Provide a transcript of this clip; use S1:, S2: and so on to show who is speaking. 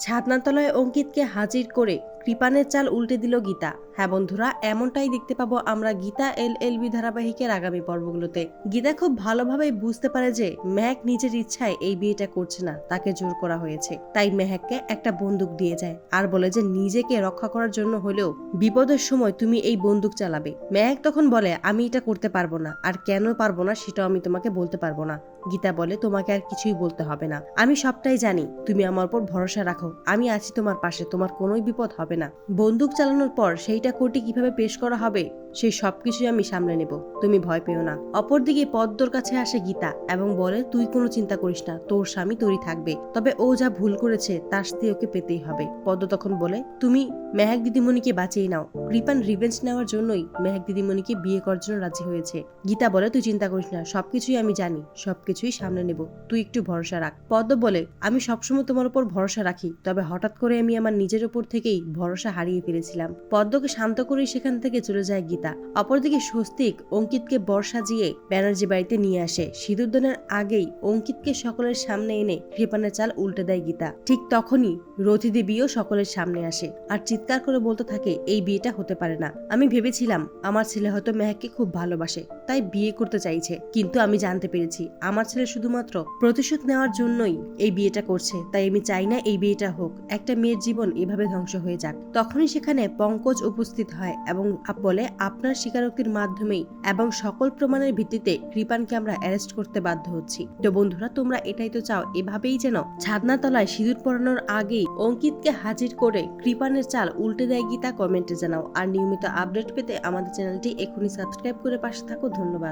S1: ছাদনাতলায় অঙ্কিতকে হাজির করে কৃপানের চাল উল্টে দিল গীতা। হ্যাঁ বন্ধুরা, এমনটাই দেখতে পাবো আমরা গীতা এল এল বি ধারাবাহিকের আগামী পর্বগুলোতে। গীতা খুব ভালোভাবে বুঝতে পারে যে মেহেক নিজের ইচ্ছায় এই বিয়েটা করছে না, তাকে জোর করা হয়েছে। তাই মেহেককে একটা বন্দুক দিয়ে যায় আর বলে যে নিজেকে রক্ষা করার জন্য হলেও বিপদের সময় তুমি এই বন্দুক চালাবে। মেহেক তখন বলে, আমি এটা করতে পারব না। আর কেন পারব না সেটাও আমি তোমাকে বলতে পারব না। গীতা বলে, তোমাকে আর কিছুই বলতে হবে না। আমি সবটাই জানি। তুমি আমার উপর ভরসা রাখো। আমি আছি তোমার পাশে। তোমার কোনোই বিপদ হবে না। বন্দুক চালানোর পর সেইটা কোর্টে কীভাবে পেশ করা হবে? সেই সবকিছুই আমি সামলে নেব। তুমি ভয় পেও না। অপরদিকে পদ্মর কাছে আসে গীতা এবং বলে, তুই কোনো চিন্তা করিস না, তোর স্বামী তোরই থাকবে। তবে ও যা ভুল করেছে, তার সাথে ওকে পেতেই হবে। পদ্ম তখন বলে, তুমি মেহেক দিদিমণিকে বাঁচিয়ে নাও। কৃপান রিভেঞ্জ নেওয়ার জন্যই মেহেক দিদিমণিকে বিয়ে করার জন্য রাজি হয়েছে। গীতা বলে, তুই চিন্তা করিস না, সবকিছুই আমি জানি, সবকিছুই সামনে নেব। তুই একটু ভরসা রাখ। পদ্ম বলে, আমি সবসময় তোমার উপর ভরসা রাখি, তবে হঠাৎ করে আমি আমার নিজের উপর থেকেই ভরসা হারিয়ে ফেলেছিলাম। পদ্মকে শান্ত করে সেখান থেকে চলে যায় গীতা। অপরদিকে স্বস্তিক অঙ্কিতকে বর্ষা জিয়ে ব্যানার্জি বাড়িতে নিয়ে আসে। সিঁদুরদানের আগেই অঙ্কিতকে সকলের সামনে এনে কৃপানের চাল উল্টে দেয় গীতা। ঠিক তখনই রথি দেবীও সকলের সামনে আসে। আর চিৎকার করে বলতে থাকে, এই বিয়েটা হতে পারে না। আমি ভেবেছিলাম আমার ছেলে হয়তো মেহেককে খুব ভালোবাসে, তাই বিয়ে করতে চাইছে। কিন্তু আমি জানতে পেরেছি, আমার ছেলে শুধুমাত্র প্রতিশোধ নেওয়ার জন্যই এই বিয়েটা করছে। তাই আমি চাই না এই বিয়েটা হোক। একটা মেয়ের জীবন এভাবে ধ্বংস হয়ে যাক। তখনই সেখানে পঙ্কজ উপস্থিত হয় এবং বলে আপনার স্বীকারোক্তির মাধ্যমেই এবং সকল প্রমাণের ভিত্তিতে কৃপানকে আমরা অ্যারেস্ট করতে বাধ্য হচ্ছি। তো বন্ধুরা, তোমরা এটাই তো চাও, এভাবেই যেন ছাদনাতলায় সিঁদুর পরানোর আগেই অঙ্কিতকে হাজির করে কৃপানের চাল উল্টে দেয় গীতা কমেন্টে জানাও। আর নিয়মিত আপডেট পেতে আমাদের চ্যানেলটি এখনই সাবস্ক্রাইব করে পাশে থাকো। ধন্যবাদ।